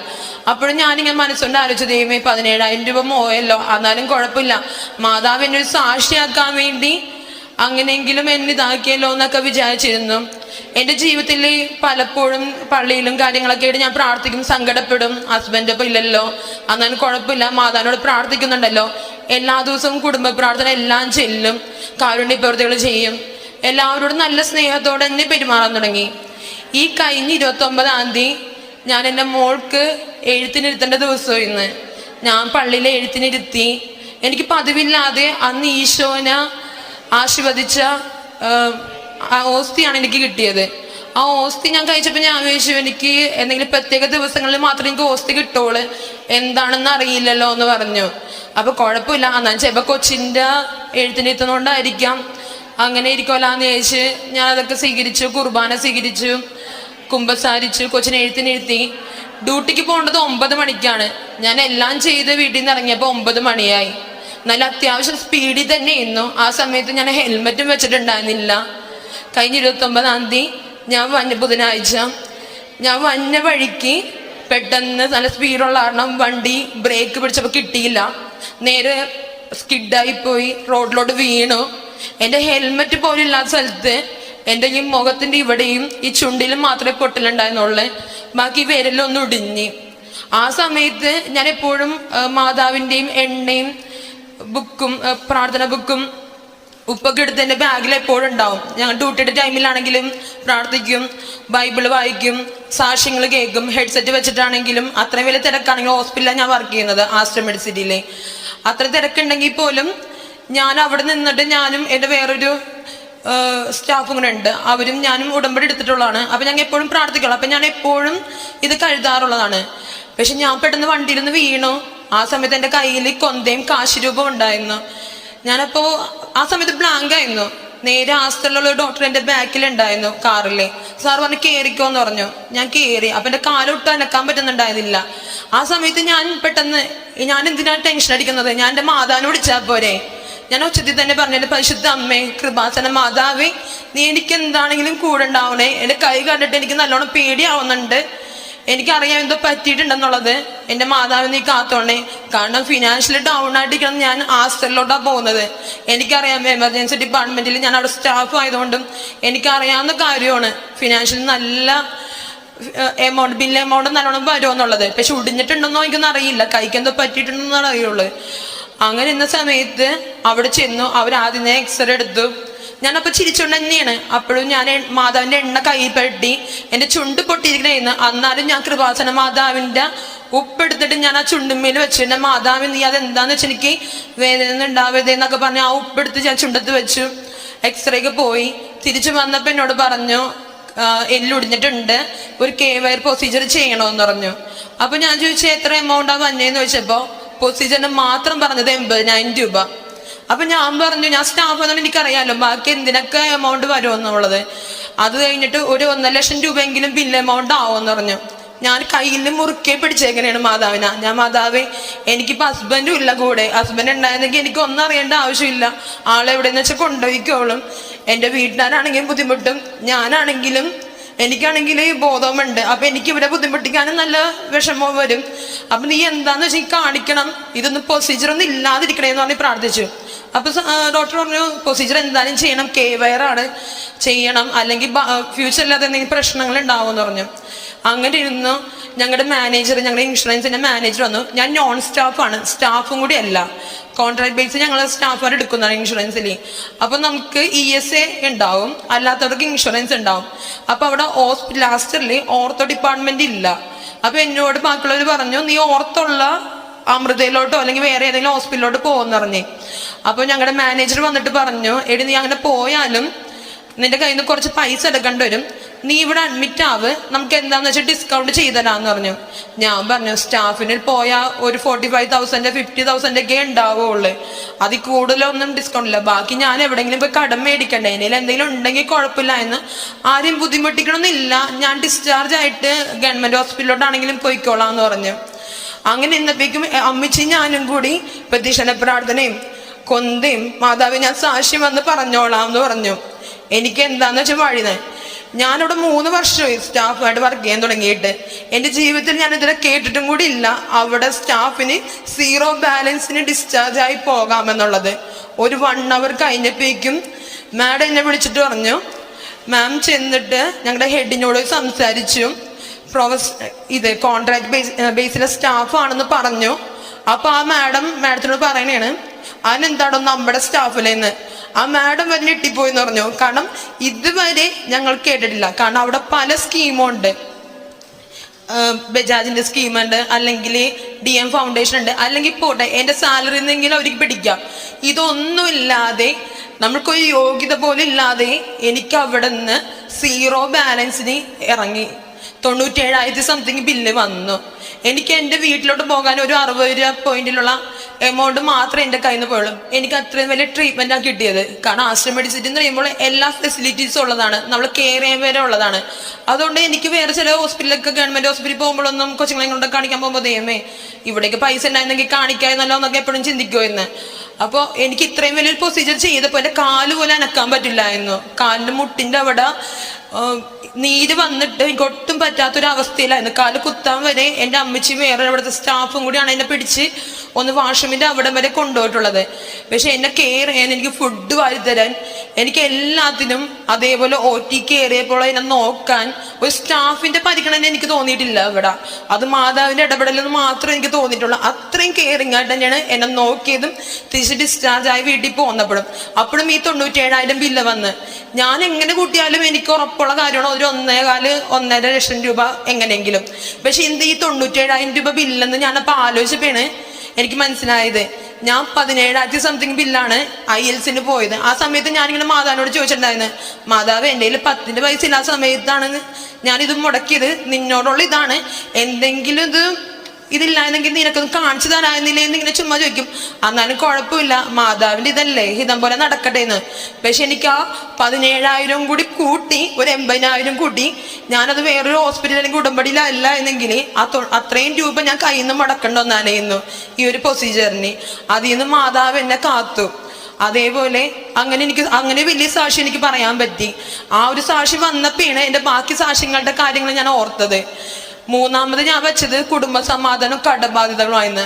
അപ്പോഴും ഞാനിങ്ങനെ മനസ്സുകൊണ്ട് ആലോചിച്ചു ദൈവമേ പതിനേഴായിരം രൂപ മോയല്ലോ. എന്നാലും കുഴപ്പമില്ല. മാതാവിന്റെ ഒരു സാക്ഷിയാക്കാൻ വേണ്ടി അങ്ങനെയെങ്കിലും എന്നെ ഇതാക്കിയല്ലോ എന്നൊക്കെ വിചാരിച്ചിരുന്നു. എന്റെ ജീവിതത്തിൽ പലപ്പോഴും പള്ളിയിലും കാര്യങ്ങളൊക്കെ ആയിട്ട് ഞാൻ പ്രാർത്ഥിക്കും സങ്കടപ്പെടും. ഹസ്ബൻഡ് ഇപ്പം ഇല്ലല്ലോ. അന്നാലും കുഴപ്പമില്ല. മാതാവിനോട് പ്രാർത്ഥിക്കുന്നുണ്ടല്ലോ. എല്ലാ ദിവസവും കുടുംബ പ്രാർത്ഥന എല്ലാം ചെല്ലും. കാരുണ്യ പ്രവൃത്തികൾ ചെയ്യും. എല്ലാവരോടും നല്ല സ്നേഹത്തോടെ തന്നെ പെരുമാറാൻ തുടങ്ങി. ഈ കഴിഞ്ഞ ഇരുപത്തി ഒമ്പതാം തീയതി ഞാൻ എന്റെ മോൾക്ക് എഴുത്തിനിരുത്തേണ്ട ദിവസം ഇന്ന്. ഞാൻ പള്ളിയിൽ എഴുത്തിനിരുത്തി. എനിക്ക് പതിവില്ലാതെ അന്ന് ഈശോന ആശീർവദിച്ച ഓസ്തിയാണ് എനിക്ക് കിട്ടിയത്. ആ ഓസ്തി ഞാൻ കഴിച്ചപ്പോൾ ഞാൻ ആവേശിച്ചു എനിക്ക് എന്തെങ്കിലും പ്രത്യേക ദിവസങ്ങളിൽ മാത്രം എനിക്ക് ഓസ്തി കിട്ടുള്ളൂ എന്താണെന്ന് അറിയില്ലല്ലോ എന്ന് പറഞ്ഞു. അപ്പൊ കുഴപ്പമില്ല. എന്നാൽ ചിലപ്പോൾ കൊച്ചിന്റെ എഴുത്തിനെത്തുന്നോണ്ടായിരിക്കാം അങ്ങനെ ഇരിക്കുമല്ലാന്ന് ചോദിച്ച് ഞാൻ അതൊക്കെ സ്വീകരിച്ചു കുർബാന സ്വീകരിച്ചു കുമ്പസാരിച്ചു കൊച്ചിനെ എഴുത്തിനെഴുത്തി ഡ്യൂട്ടിക്ക് പോകേണ്ടത് ഒമ്പത് മണിക്കാണ്. ഞാൻ എല്ലാം ചെയ്ത് വീട്ടിൽ നിന്ന് ഇറങ്ങിയപ്പോൾ ഒമ്പത് മണിയായി. നല്ല അത്യാവശ്യം സ്പീഡിൽ തന്നെ ഇരുന്നു ആ സമയത്ത് ഞാൻ ഹെൽമെറ്റും വെച്ചിട്ടുണ്ടായിരുന്നില്ല. കഴിഞ്ഞ ഇരുപത്തൊമ്പതാം തീയതി ഞാൻ വന്ന ബുധനാഴ്ച ഞാൻ വന്ന വഴിക്ക് പെട്ടെന്ന് നല്ല സ്പീഡുള്ള കാരണം വണ്ടി ബ്രേക്ക് പിടിച്ചപ്പോൾ കിട്ടിയില്ല. നേരെ സ്കിഡായി പോയി റോഡിലോട്ട് വീണു. എന്റെ ഹെൽമെറ്റ് പോലും ഇല്ലാത്ത സ്ഥലത്ത് എന്റെ ഈ മുഖത്തിന്റെ ഇവിടെയും ഈ ചുണ്ടിലും മാത്രമേ പൊട്ടലുണ്ടായിരുന്നുള്ളൂ. ബാക്കി വിരലൊന്നും ഒടിഞ്ഞ്. ആ സമയത്ത് ഞാൻ എപ്പോഴും മാതാവിന്റെയും എണ്ണയും ബുക്കും പ്രാർത്ഥന ബുക്കും ഉപ്പൊക്കെ എടുത്ത് എന്റെ ബാഗിൽ എപ്പോഴും ഉണ്ടാവും. ഞങ്ങൾ ഡ്യൂട്ടിയുടെ ടൈമിലാണെങ്കിലും പ്രാർത്ഥിക്കും ബൈബിൾ വായിക്കും സാക്ഷ്യങ്ങൾ കേൾക്കും ഹെഡ്സെറ്റ് വെച്ചിട്ടാണെങ്കിലും അത്രയും വലിയ തിരക്കാണെങ്കിൽ ഹോസ്പിറ്റലിലാണ് ഞാൻ വർക്ക് ചെയ്യുന്നത് ആസ്റ്റർ മെഡിസിറ്റിയിലെ അത്ര തിരക്കുണ്ടെങ്കിൽ പോലും ഞാൻ അവിടെ നിന്നിട്ട് ഞാനും എന്റെ വേറൊരു സ്റ്റാഫും കൂടെ ഉണ്ട്. അവരും ഞാനും ഉടമ്പടി എടുത്തിട്ടുള്ളതാണ്. അപ്പം ഞങ്ങൾ എപ്പോഴും പ്രാർത്ഥിക്കുള്ളൂ. അപ്പം ഞാൻ എപ്പോഴും ഇത് കഴുതാറുള്ളതാണ് പക്ഷെ ഞാൻ പെട്ടെന്ന് വണ്ടിയിൽ നിന്ന് വീണു. ആ സമയത്ത് എന്റെ കയ്യിൽ കൊന്തയും കാശ് രൂപം ഉണ്ടായിരുന്നു. ഞാനപ്പോ ആ സമയത്ത് ബ്ലാങ്ക് ആയിരുന്നു. നേരെ ആസ്തലുള്ള ഒരു ഡോക്ടർ എന്റെ ബാക്കിൽ ഉണ്ടായിരുന്നു കാറിൽ സാർ പറഞ്ഞു കയറിക്കോന്ന് പറഞ്ഞു. ഞാൻ കയറി അപ്പൊ എന്റെ കാലൊട്ട് അനക്കാൻ പറ്റുന്നുണ്ടായിരുന്നില്ല. ആ സമയത്ത് ഞാൻ പെട്ടെന്ന് ഞാൻ എന്തിനാണ് ടെൻഷൻ അടിക്കുന്നത്? ഞാൻ എന്റെ മാതാവിനെ വിളിച്ചാൽ പോരെ? ഞാൻ ഉച്ചത്തിൽ തന്നെ പറഞ്ഞു എന്റെ പരിശുദ്ധ അമ്മേ കൃപാസന മാതാവേ നീ എനിക്ക് എന്താണെങ്കിലും കൂടെ ഉണ്ടാവണേ. എന്റെ കൈ കണ്ടിട്ട് എനിക്ക് നല്ലോണം പേടിയാവുന്നുണ്ട്. എനിക്കറിയാം എന്തോ പറ്റിയിട്ടുണ്ടെന്നുള്ളത്. എന്റെ മാതാവ് നീ കാത്തോണേ കാരണം ഫിനാൻഷ്യലി ഡൗൺ ആയിട്ടിരിക്കണം ഞാൻ ആസ്റ്ററിലോട്ടാണ് പോകുന്നത്. എനിക്കറിയാം എമർജൻസി ഡിപ്പാർട്ട്മെന്റിൽ ഞാൻ അവിടെ സ്റ്റാഫ് ആയതുകൊണ്ടും എനിക്കറിയാവുന്ന കാര്യമാണ്. ഫിനാൻഷ്യലി നല്ല എമൗണ്ട് ബില്ല് എമൗണ്ട് നല്ലോണം വരുമെന്നുള്ളത്. പക്ഷെ ഒടിഞ്ഞിട്ടുണ്ടെന്നോ എനിക്കൊന്നും അറിയില്ല. കൈക്ക് എന്തോ പറ്റിയിട്ടുണ്ടെന്നാണ് അറിയുള്ളൂ. അങ്ങനെ ഇന്ന സമയത്ത് അവിടെ ചെന്നു. അവർ ആദ്യമേ എക്സ്റേ എടുത്തു. ഞാനപ്പോൾ ചിരിച്ചുകൊണ്ട് തന്നെയാണ്. അപ്പോഴും ഞാൻ മാതാവിന്റെ എണ്ണ കൈപ്പെട്ടി പെട്ടി എന്റെ ചുണ്ട് പൊട്ടിയിരിക്കണേന്ന് അന്നാലും ഞാൻ കൃപാസന മാതാവിന്റെ ഉപ്പെടുത്തിട്ട് ഞാൻ ആ ചുണ്ടുമ്മയിൽ വെച്ചു. എന്റെ മാതാവ് നീ അതെന്താന്ന് വെച്ചാൽ എനിക്ക് വേദന ഉണ്ടാവരുത് എന്നൊക്കെ പറഞ്ഞ് ആ ഉപ്പെടുത്ത് ഞാൻ ചുണ്ടത്ത് വെച്ചു. എക്സ്റേക്ക് പോയി. തിരിച്ചു വന്നപ്പോൾ എന്നോട് പറഞ്ഞു എല്ലൊടിഞ്ഞിട്ടുണ്ട് ഒരു കെ വയർ പ്രൊസീജിയർ ചെയ്യണമെന്ന് പറഞ്ഞു. അപ്പോൾ ഞാൻ ചോദിച്ചു എത്ര എമൗണ്ടാണ് വന്നേന്ന് ചോദിച്ചപ്പോൾ പ്രൊസീജിയറിന് മാത്രം പറഞ്ഞത് എൺപതിനായിരം രൂപ. അപ്പൊ ഞാൻ പറഞ്ഞു ഞാൻ സ്റ്റാഫ് എന്നാണ് എനിക്കറിയാലോ ബാക്കി എന്തിനൊക്കെ എമൗണ്ട് വരുമെന്നുള്ളത് അത് കഴിഞ്ഞിട്ട് ഒരു ഒന്നര ലക്ഷം രൂപയെങ്കിലും ബില്ല് എമൗണ്ട് ആവുമെന്ന് പറഞ്ഞു. ഞാൻ കയ്യിൽ മുറുക്കെ പിടിച്ചേക്കണേണ് മാതാവിന. ഞാൻ മാതാവേ എനിക്കിപ്പോ ഹസ്ബൻഡും ഇല്ല കൂടെ. ഹസ്ബൻഡ് ഉണ്ടായിരുന്നെങ്കിൽ എനിക്ക് ഒന്നും അറിയേണ്ട ആവശ്യമില്ല. ആളെ എവിടെയെന്ന് വെച്ചാൽ കൊണ്ടുപോയിക്കോളും. എന്റെ വീട്ടുകാരാണെങ്കിലും ബുദ്ധിമുട്ടും. ഞാനാണെങ്കിലും എനിക്കാണെങ്കിൽ ബോധവുമുണ്ട്. അപ്പൊ എനിക്ക് ഇവിടെ ബുദ്ധിമുട്ടിക്കാനും നല്ല വിഷമവും വരും. അപ്പൊ നീ എന്താന്ന് വെച്ചാൽ കാണിക്കണം. ഇതൊന്നും പ്രൊസീജിയർ ഒന്നും ഇല്ലാതിരിക്കണേന്ന് പറഞ്ഞ് പ്രാർത്ഥിച്ചു. അപ്പൊ ഡോക്ടർ പറഞ്ഞു പ്രൊസീജിയർ എന്തായാലും ചെയ്യണം കെ വയർ ആണ് ചെയ്യണം അല്ലെങ്കിൽ ഫ്യൂച്ചറിൽ അത് എന്തെങ്കിലും പ്രശ്നങ്ങൾ ഉണ്ടാവും എന്ന് പറഞ്ഞു. അങ്ങനെ ഇരുന്നു ഞങ്ങളുടെ മാനേജർ ഞങ്ങളുടെ ഇൻഷുറൻസിന്റെ മാനേജർ വന്നു. ഞാൻ നോൺ സ്റ്റാഫാണ് സ്റ്റാഫും കൂടി അല്ല. കോൺട്രാക്ട് ബേസ് ഞങ്ങൾ സ്റ്റാഫുകാർ എടുക്കുന്നതാണ് ഇൻഷുറൻസിൽ അപ്പൊ നമുക്ക് ഇ എസ് എ ഉണ്ടാവും അല്ലാത്തവർക്ക് ഇൻഷുറൻസ് ഉണ്ടാവും. അപ്പൊ അവിടെ ഹോസ്പിറ്റൽ ലാസ്റ്ററിൽ ഓർത്തോ ഡിപ്പാർട്ട്മെന്റ് ഇല്ല. അപ്പൊ എന്നോട് ബാക്കിയുള്ളവർ പറഞ്ഞു നീ ഓർത്തുള്ള അമൃതയിലോട്ടോ അല്ലെങ്കിൽ വേറെ ഏതെങ്കിലും ഹോസ്പിറ്റലിലോട്ട് പോകുമെന്ന് പറഞ്ഞേ. അപ്പൊ ഞങ്ങളുടെ മാനേജർ വന്നിട്ട് പറഞ്ഞു എടി നീ അങ്ങനെ പോയാലും നിന്റെ കയ്യിൽ നിന്ന് കുറച്ച് പൈസ എടുക്കേണ്ടി വരും. നീ ഇവിടെ അഡ്മിറ്റ് ആവ്. നമുക്ക് എന്താന്ന് വെച്ചാൽ ഡിസ്കൗണ്ട് ചെയ്തരാന്ന് പറഞ്ഞു. ഞാൻ പറഞ്ഞു സ്റ്റാഫിന് പോയാൽ ഒരു forty five thousand fifty thousand ഒക്കെ ഉണ്ടാവുള്ളൂ. അതിൽ കൂടുതലൊന്നും ഡിസ്കൗണ്ട് ഇല്ല. ബാക്കി ഞാൻ എവിടെയെങ്കിലും പോയി കടം മേടിക്കണ്ടേ? ഇനിയിൽ എന്തെങ്കിലും ഉണ്ടെങ്കിൽ കുഴപ്പമില്ല എന്ന് ആരെയും ബുദ്ധിമുട്ടിക്കണമെന്നില്ല ഞാൻ ഡിസ്ചാർജ് ആയിട്ട് ഗവൺമെന്റ് ഹോസ്പിറ്റലിലോട്ടാണെങ്കിലും പോയിക്കോളാം എന്ന് പറഞ്ഞു. അങ്ങനെ ഇന്നത്തേക്കും അമ്മിച്ചി ഞാനും കൂടി പ്രതീക്ഷണ പ്രാർത്ഥനയും കൊന്തയും മാതാവ് ഞാൻ സാക്ഷ്യം വന്ന് പറഞ്ഞോളാം എന്ന് പറഞ്ഞു. എനിക്ക് എന്താന്ന് വെച്ചാൽ വഴിന്ന്. ഞാനിവിടെ മൂന്ന് വർഷമായി സ്റ്റാഫായിട്ട് വർക്ക് ചെയ്യാൻ തുടങ്ങിയിട്ട്. എന്റെ ജീവിതത്തിൽ ഞാൻ ഇതിനെ കേട്ടിട്ടും കൂടി ഇല്ല. അവിടെ സ്റ്റാഫിന് സീറോ ബാലൻസിന് ഡിസ്ചാർജ് ആയി പോകാമെന്നുള്ളത്. ഒരു വൺ അവർ കഴിഞ്ഞപ്പോഴേക്കും മാഡം എന്നെ വിളിച്ചിട്ട് പറഞ്ഞു. മാം ചെന്നിട്ട് ഞങ്ങളുടെ ഹെഡിനോട് സംസാരിച്ചു. പ്രൊഫസ് ഇത് കോൺട്രാക്ട് ബേസ് ബേസിലെ സ്റ്റാഫ് ആണെന്ന് പറഞ്ഞു. അപ്പോൾ ആ മാഡം മാഡത്തിനോട് പറയണേണ് അതിനെന്താണോ നമ്മുടെ സ്റ്റാഫിലേന്ന് ആ മാഡം വരെ ഞെട്ടിപ്പോയി എന്ന് പറഞ്ഞു. കാരണം ഇതുവരെ ഞങ്ങൾ കേട്ടിട്ടില്ല. കാരണം അവിടെ പല സ്കീമുണ്ട് ബജാജിന്റെ സ്കീമുണ്ട് അല്ലെങ്കിൽ ഡി എം ഫൗണ്ടേഷൻ ഉണ്ട് അല്ലെങ്കിൽ പോട്ടെ എന്റെ സാലറി നിന്നെങ്കിലും അവർക്ക് പിടിക്കാം. ഇതൊന്നുമില്ലാതെ നമ്മൾക്കൊരു യോഗ്യത പോലും ഇല്ലാതെ എനിക്ക് അവിടെ നിന്ന് സീറോ ബാലൻസിന് ഇറങ്ങി. തൊണ്ണൂറ്റേഴായിരത്തി സംതിങ് ബില്ല് വന്നു. എനിക്ക് എന്റെ വീട്ടിലോട്ട് പോകാൻ ഒരു അറുപത് രൂപ പോയിന്റിലുള്ള എമൗണ്ട് മാത്രമേ എന്റെ കയ്യിൽ നിന്ന് പോയുള്ളൂ. എനിക്ക് അത്രയും വലിയ ട്രീറ്റ്മെന്റ് ആണ് കിട്ടിയത്. കാരണം ആശ്രമ മെഡിസിറ്റി എന്ന് പറയുമ്പോൾ എല്ലാ ഫെസിലിറ്റീസും ഉള്ളതാണ്. നമ്മൾ കെയർ ചെയ്യാൻ വരെ ഉള്ളതാണ്. അതുകൊണ്ട് എനിക്ക് വേറെ ചില ഹോസ്പിറ്റലൊക്കെ ഗവൺമെന്റ് ഹോസ്പിറ്റലിൽ പോകുമ്പോഴൊന്നും കൊച്ചുങ്ങളെ കൊണ്ട് കാണിക്കാൻ പോകുമ്പോൾ ദൈവമേ ഇവിടേക്ക് പൈസ ഉണ്ടായിരുന്നെങ്കിൽ കാണിക്കാമെന്നല്ലോ എന്നൊക്കെ എപ്പോഴും ചിന്തിക്കുമായിരുന്നു. അപ്പോൾ എനിക്ക് ഇത്രയും വലിയൊരു പ്രൊസീജിയർ ചെയ്തപ്പോൾ എന്റെ കാൽ പോലെ അനക്കാൻ പറ്റില്ലായിരുന്നു. കാലിന്റെ മുട്ടിന്റെ അവിടെ നീര് വന്നിട്ട് എനിക്ക് ഒട്ടും പറ്റാത്തൊരു അവസ്ഥയിലായിരുന്നു. കാൽ കുത്താൻ വരെ എന്റെ അമ്മച്ചി വേറെ അവിടുത്തെ സ്റ്റാഫും കൂടിയാണ് എന്നെ പിടിച്ച് ഒന്ന് വാഷ്റൂമിന്റെ അവിടം വരെ കൊണ്ടുപോയിട്ടുള്ളത്. പക്ഷെ എന്നെ കെയർ ചെയ്യാൻ എനിക്ക് ഫുഡ് വാരിത്തരാൻ എനിക്ക് എല്ലാത്തിനും അതേപോലെ ഒ ടി കയറിയപ്പോൾ എന്നെ നോക്കാൻ ഒരു സ്റ്റാഫിന്റെ പരിഗണന എനിക്ക് തോന്നിയിട്ടില്ല ഇവിടെ. അത് മാതാവിന്റെ ഇടപെടലെന്ന് മാത്രമേ എനിക്ക് തോന്നിയിട്ടുള്ളൂ. അത്രയും കെയറിങ് ആയിട്ട് തന്നെയാണ് എന്നെ നോക്കിയതും തിരിച്ച് ഡിസ്ചാർജ് ആയി വീട്ടിൽ പോന്നപ്പോഴും അപ്പോഴും ഈ തൊണ്ണൂറ്റേഴായിരം ബില്ല് വന്ന്. ഞാൻ എങ്ങനെ കൂട്ടിയാലും എനിക്ക് ഉറപ്പുള്ള കാര്യമാണ്. ഒരു ഒന്നേകാൽ ഒന്നര ലക്ഷം രൂപ എങ്ങനെയെങ്കിലും. പക്ഷെ എന്ത് ഈ തൊണ്ണൂറ്റേഴായിരം രൂപ ബില്ലെന്ന് ഞാനപ്പോൾ ആലോചിച്ചപ്പോഴാണ് എനിക്ക് മനസ്സിലായത്. ഞാൻ പതിനേഴായിരത്തി സംതിങ് ബില്ലാണ് ഐ എൽസിന് പോയത്. ആ സമയത്ത് ഞാനിങ്ങനെ മാതാവിനോട് ചോദിച്ചിട്ടുണ്ടായിരുന്നു മാതാവ് എന്റെ കയ്യിൽ പത്തിന്റെ പൈസ ഇല്ലാത്ത സമയത്താണ് ഞാനിത് മുടക്കിയത്. നിന്നോടുള്ള ഇതാണ്. എന്തെങ്കിലും ഇത് ഇതില്ലായിരുന്നെങ്കിൽ നിനക്കൊന്ന് കാണിച്ചു തരാനില്ലേ എന്ന് ഇങ്ങനെ ചുമ്മാ ചോദിക്കും. എന്നാലും കുഴപ്പമില്ല മാതാവിന്റെ ഇതല്ലേ ഹിതം പോലെ നടക്കട്ടെ എന്ന് പക്ഷെ എനിക്ക് ആ പതിനേഴായിരം കൂടി കൂട്ടി ഒരു എൺപതിനായിരം കൂട്ടി ഞാനത് വേറൊരു ഹോസ്പിറ്റലിൽ അല്ലെങ്കിൽ ഉടമ്പടിയിലല്ല എന്നെങ്കിൽ ആ അത്രയും രൂപ ഞാൻ കയ്യിൽ നിന്ന് മുടക്കേണ്ട ഒന്നാനേന്നു ഈ ഒരു പ്രൊസീജിയറിന് അതിൽ നിന്ന് മാതാവ് എന്നെ കാത്തു. അതേപോലെ അങ്ങനെ എനിക്ക് അങ്ങനെ വലിയ സാക്ഷി എനിക്ക് പറയാൻ പറ്റി. ആ ഒരു സാക്ഷി വന്നപ്പോഴാണ് എന്റെ ബാക്കി സാക്ഷ്യങ്ങളുടെ കാര്യങ്ങൾ ഞാൻ ഓർത്തത്. മൂന്നാമത് ഞാൻ വെച്ചത് കുടുംബ സമാധാനം കടബാധ്യതകളായിരുന്നു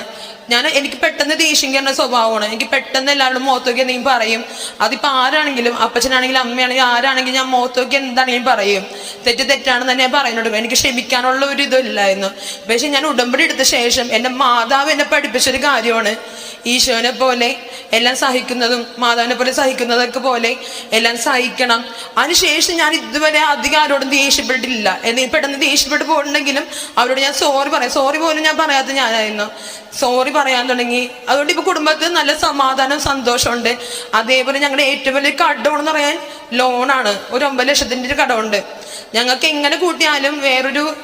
ഞാൻ എനിക്ക് പെട്ടെന്ന് ദേഷ്യം കയറുന്ന സ്വഭാവമാണ്. എനിക്ക് പെട്ടെന്ന് എല്ലാവരും മുഖത്തോക്കി എന്തെങ്കിലും പറയും. അതിപ്പോൾ ആരാണെങ്കിലും അപ്പച്ചനാണെങ്കിലും അമ്മയാണെങ്കിലും ആരാണെങ്കിലും ഞാൻ മുഖത്തോക്കി എന്താണെങ്കിലും പറയും. തെറ്റ് തെറ്റാണെന്ന് തന്നെ ഞാൻ പറയുന്നുണ്ട്. എനിക്ക് ക്ഷമിക്കാനുള്ള ഒരു ഇതില്ലായിരുന്നു പക്ഷെ ഞാൻ ഉടമ്പടി എടുത്ത ശേഷം എന്റെ മാതാവ് എന്നെ പഠിപ്പിച്ചൊരു കാര്യമാണ്. ഈശോനെ പോലെ എല്ലാം സഹിക്കുന്നതും മാതാവിനെ പോലെ സഹിക്കുന്നതൊക്കെ പോലെ എല്ലാം സഹിക്കണം. അതിനുശേഷം ഞാൻ ഇതുവരെ അധികം ആരോടും ദേഷ്യപ്പെട്ടിട്ടില്ല. എന്തെങ്കിലും പെട്ടെന്ന് ദേഷ്യപ്പെട്ട് പോയിട്ടുണ്ടെങ്കിലും അവരോട് ഞാൻ സോറി പറയാം. സോറി പോലും ഞാൻ പറയാത്ത ഞാനായിരുന്നു. സോറി പറയാൻ തുടങ്ങി. അതുകൊണ്ട് ഇപ്പൊ കുടുംബത്തിൽ നല്ല സമാധാനം സന്തോഷമുണ്ട് അതേപോലെ ഞങ്ങളുടെ ഏറ്റവും വലിയ കടമെന്ന് പറയാൻ ലോണാണ് ഒരു ഒമ്പത് ലക്ഷത്തിന്റെ ഒരു കടമുണ്ട്. ഞങ്ങൾക്ക് എങ്ങനെ കൂട്ടിയാലും വേറൊരു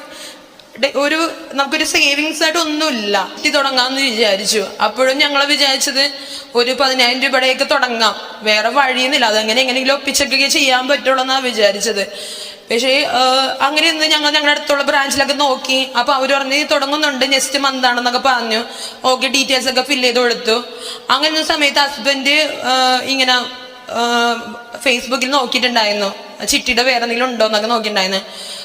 ഒരു നമുക്കൊരു സേവിങ്സ് ആയിട്ട് ഒന്നുമില്ല. ഇത് തുടങ്ങാന്ന് വിചാരിച്ചു. അപ്പോഴും ഞങ്ങൾ വിചാരിച്ചത് ഒരു പതിനായിരം രൂപയുടെയൊക്കെ തുടങ്ങാം. വേറെ വഴിയൊന്നുമില്ല. അതങ്ങനെ എങ്ങനെയെങ്കിലും ഒപ്പിച്ചൊക്കെ ചെയ്യാൻ പറ്റുള്ളൂ എന്നാണ് വിചാരിച്ചത്. പക്ഷേ അങ്ങനെ ഒന്ന് ഞങ്ങൾ ഞങ്ങളുടെ അടുത്തുള്ള ബ്രാഞ്ചിലൊക്കെ നോക്കി. അപ്പോൾ അവർ പറഞ്ഞ് തുടങ്ങുന്നുണ്ട് നെക്സ്റ്റ് മന്ത് ആണെന്നൊക്കെ പറഞ്ഞു. ഓക്കെ ഡീറ്റെയിൽസ് ഒക്കെ ഫില്ല് ചെയ്ത് കൊടുത്തു. അങ്ങനെ സമയത്ത് ഹസ്ബൻഡ് ഇങ്ങനെ ഫേസ്ബുക്കിൽ നോക്കിയിട്ടുണ്ടായിരുന്നു. ചിട്ടിയുടെ വേറെ എന്തെങ്കിലും ഉണ്ടോ എന്നൊക്കെ നോക്കിയിട്ടുണ്ടായിരുന്നു.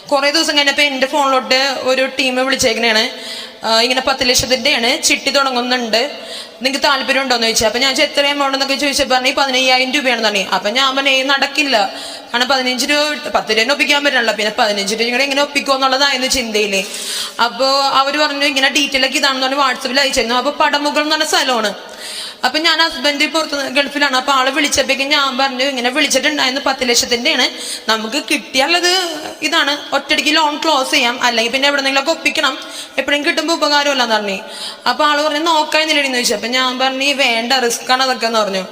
കുറേ ദിവസം കഴിഞ്ഞപ്പോൾ എന്റെ ഫോണിലോട്ട് ഒരു ടീം വിളിച്ചേക്കണേണ്. ആ, ഇങ്ങനെ പത്ത് ലക്ഷത്തിന്റെയാണ് ചിട്ടി തുടങ്ങുന്നുണ്ട്. നിങ്ങൾക്ക് താല്പര്യം ഉണ്ടോ എന്ന് ചോദിച്ചു. അപ്പൊ ഞാൻ എത്ര എമൗണ്ട് എന്നൊക്കെ ചോദിച്ചപ്പോൾ പറഞ്ഞു പതിനയ്യായിരം രൂപയാണ് തന്നെ അപ്പൊ ഞാൻ അവനെ "ഏയ് നടക്കില്ല. കാരണം പതിനഞ്ച് രൂപ പത്ത് രൂപ ഒപ്പിക്കാൻ പറ്റില്ല പിന്നെ പതിനഞ്ച് രൂപ കൂടെ എങ്ങനെ ഒപ്പിക്കുമോ എന്നുള്ളതായിരുന്നു ചിന്തയിൽ. അപ്പോൾ അവർ പറഞ്ഞു ഇങ്ങനെ ഡീറ്റെയിൽ ഒക്കെ ഇതാണെന്ന് പറഞ്ഞ് വാട്സപ്പിൽ അയച്ചിരുന്നു. അപ്പൊ പടമുകൾ എന്ന് പറഞ്ഞ സ്ഥലമാണ്. അപ്പൊ ഞാൻ ഹസ്ബൻഡ് പുറത്ത് ഗൾഫിലാണ്. അപ്പൊ ആൾ വിളിച്ചപ്പോഴേക്കും ഞാൻ പറഞ്ഞു ഇങ്ങനെ വിളിച്ചിട്ടുണ്ടായിരുന്നു പത്ത് ലക്ഷത്തിന്റെയാണ്. നമുക്ക് കിട്ടിയാലത് ഇതാണ്. ഒറ്റടിക്ക് ലോൺ ക്ലോസ് ചെയ്യാം. അല്ലെങ്കിൽ പിന്നെ എവിടെന്നെങ്കിലും ഒപ്പിക്കണം. എപ്പോഴും കിട്ടുമ്പോൾ ഉപകാരമല്ലെന്ന് പറഞ്ഞു. അപ്പൊ ആൾ പറഞ്ഞു നോക്കാൻ നിലയിൽ ചോദിച്ചു. അപ്പൊ ഞാൻ പറഞ്ഞു നീ വേണ്ട റിസ്ക് ആണ് അതൊക്കെ എന്ന് പറഞ്ഞു.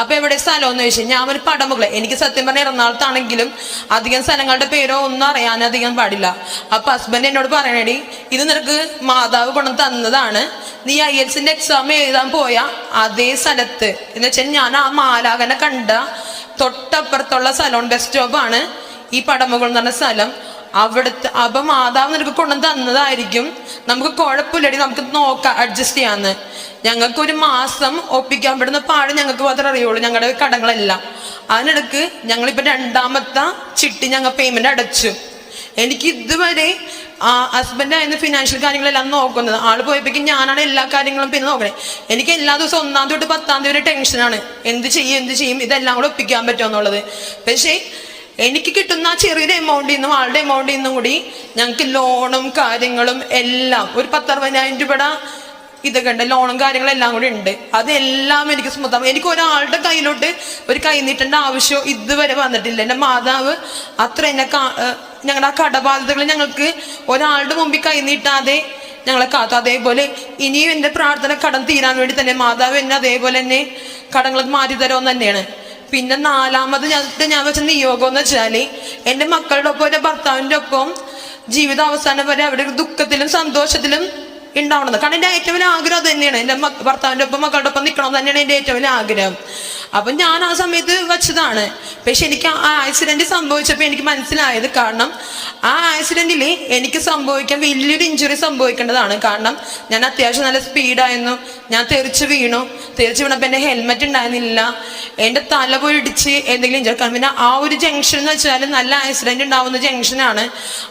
അപ്പൊ എവിടെ സ്ഥലം എന്ന് ചോദിച്ചു ഞാൻ ഒരു പടമുകളെ. എനിക്ക് സത്യം പറഞ്ഞ എറണാകുളത്താണെങ്കിലും അധികം സ്ഥലങ്ങളുടെ പേരോ ഒന്നും അറിയാൻ അധികം പാടില്ല. അപ്പൊ ഹസ്ബൻഡ് എന്നോട് പറയണേടി ഇത് നിനക്ക് മാതാവ് കൊണ്ടു തന്നതാണ്. നീ ഐ എൽസിന്റെ എക്സാം എഴുതാൻ പോയ അതേ സ്ഥലത്ത്. എന്ന് വെച്ചാൽ ഞാൻ ആ മാലാകനെ കണ്ട തൊട്ടപ്പുറത്തുള്ള സ്ഥലം ബസ് സ്റ്റോപ്പാണ് ഈ പടമുകൾ എന്ന് പറഞ്ഞ സ്ഥലം. അവിടുത്തെ അപ്പൊ മാതാവ് നിനക്ക് കൊണ്ടു തന്നതായിരിക്കും. നമുക്ക് കുഴപ്പമില്ലടി നമുക്ക് നോക്കാം അഡ്ജസ്റ്റ് ചെയ്യാന്ന്. ഞങ്ങൾക്ക് ഒരു മാസം ഒപ്പിക്കാൻ പെടുന്ന പാട് ഞങ്ങൾക്ക് മാത്രമേ അറിയുള്ളൂ ഞങ്ങളുടെ കടങ്ങളെല്ലാം. അതിനിടക്ക് ഞങ്ങളിപ്പോ രണ്ടാമത്തെ ചിട്ടി ഞങ്ങൾ പേയ്മെന്റ് അടച്ചു. എനിക്ക് ഇതുവരെ ഹസ്ബൻഡ് ആയിരുന്നു ഫിനാൻഷ്യൽ കാര്യങ്ങളെല്ലാം നോക്കുന്നത്. ആൾ പോയപ്പോഴേക്കും ഞാനാണ് എല്ലാ കാര്യങ്ങളും പിന്നെ നോക്കണേ. എനിക്ക് എല്ലാ ദിവസവും ഒന്നാം തൊട്ട് പത്താം തീയതി വരെ ടെൻഷനാണ് എന്ത് ചെയ്യും എന്ത് ചെയ്യും ഇതെല്ലാം കൂടെ ഒപ്പിക്കാൻ പറ്റുമോ എന്നുള്ളത്. പക്ഷേ എനിക്ക് കിട്ടുന്ന ചെറിയ ചെറിയൊരു എമൗണ്ടിൽ നിന്നും ആളുടെ എമൗണ്ടിൽ നിന്നും കൂടി ഞങ്ങൾക്ക് ലോണും കാര്യങ്ങളും എല്ലാം ഒരു പത്തറുപതിനായിരം രൂപയുടെ ഇതൊക്കെ ഉണ്ട് ലോണും കാര്യങ്ങളും എല്ലാം കൂടി ഉണ്ട്. അതെല്ലാം എനിക്ക് സ്മൂത്താവും എനിക്ക് ഒരാളുടെ കയ്യിലോട്ട് ഒരു കൈ നീട്ടേണ്ട ആവശ്യം ഇതുവരെ വന്നിട്ടില്ല. എന്റെ മാതാവ് അത്ര എന്നെ ഞങ്ങളുടെ ആ കടബാധ്യതകൾ ഞങ്ങൾക്ക് ഒരാളുടെ മുമ്പിൽ കൈനീട്ടാതെ ഞങ്ങളെ കാത്തു. അതേപോലെ ഇനിയും എന്റെ പ്രാർത്ഥന കടം തീരാൻ വേണ്ടി തന്നെ മാതാവ് എന്നെ അതേപോലെ തന്നെ കടങ്ങൾ മാറ്റി തരുമെന്ന് തന്നെയാണ്. പിന്നെ നാലാമത് ഞാൻ ഞാൻ വെച്ച നിയോഗം എന്ന് വെച്ചാൽ എന്റെ മക്കളുടെ ഒപ്പം എന്റെ ഭർത്താവിന്റെ ഒപ്പം ജീവിത അവസാനം വരെ അവിടെ ദുഃഖത്തിലും സന്തോഷത്തിലും ഉണ്ടാവണത്. കാരണം എന്റെ ഏറ്റവും വലിയ ആഗ്രഹം അത് തന്നെയാണ്. എന്റെ ഭർത്താവിന്റെ ഒപ്പം മക്കളുടെ ഒപ്പം നിൽക്കണം തന്നെയാണ് എന്റെ ഏറ്റവും വലിയ ആഗ്രഹം. അപ്പൊ ഞാൻ ആ സമയത്ത് വെച്ചതാണ്. പക്ഷെ എനിക്ക് ആ ആക്സിഡന്റ് സംഭവിച്ചപ്പോൾ എനിക്ക് മനസ്സിലായത് കാരണം ആ ആക്സിഡന്റിൽ എനിക്ക് സംഭവിക്കാൻ വലിയൊരു ഇഞ്ചുറി സംഭവിക്കേണ്ടതാണ്. കാരണം ഞാൻ അത്യാവശ്യം നല്ല സ്പീഡായിരുന്നു ഞാൻ തെറിച്ച് വീണു. തെറിച്ച് വീണപ്പോൾ എന്റെ ഹെൽമെറ്റ് ഉണ്ടായിരുന്നില്ല. എന്റെ തല പോയി ഇടിച്ച് എന്തെങ്കിലും ഇഞ്ചുറി കാരണം പിന്നെ ആ ഒരു ജംഗ്ഷൻ എന്ന് വെച്ചാൽ നല്ല ആക്സിഡന്റ് ഉണ്ടാവുന്ന ജംഗ്ഷനാണ്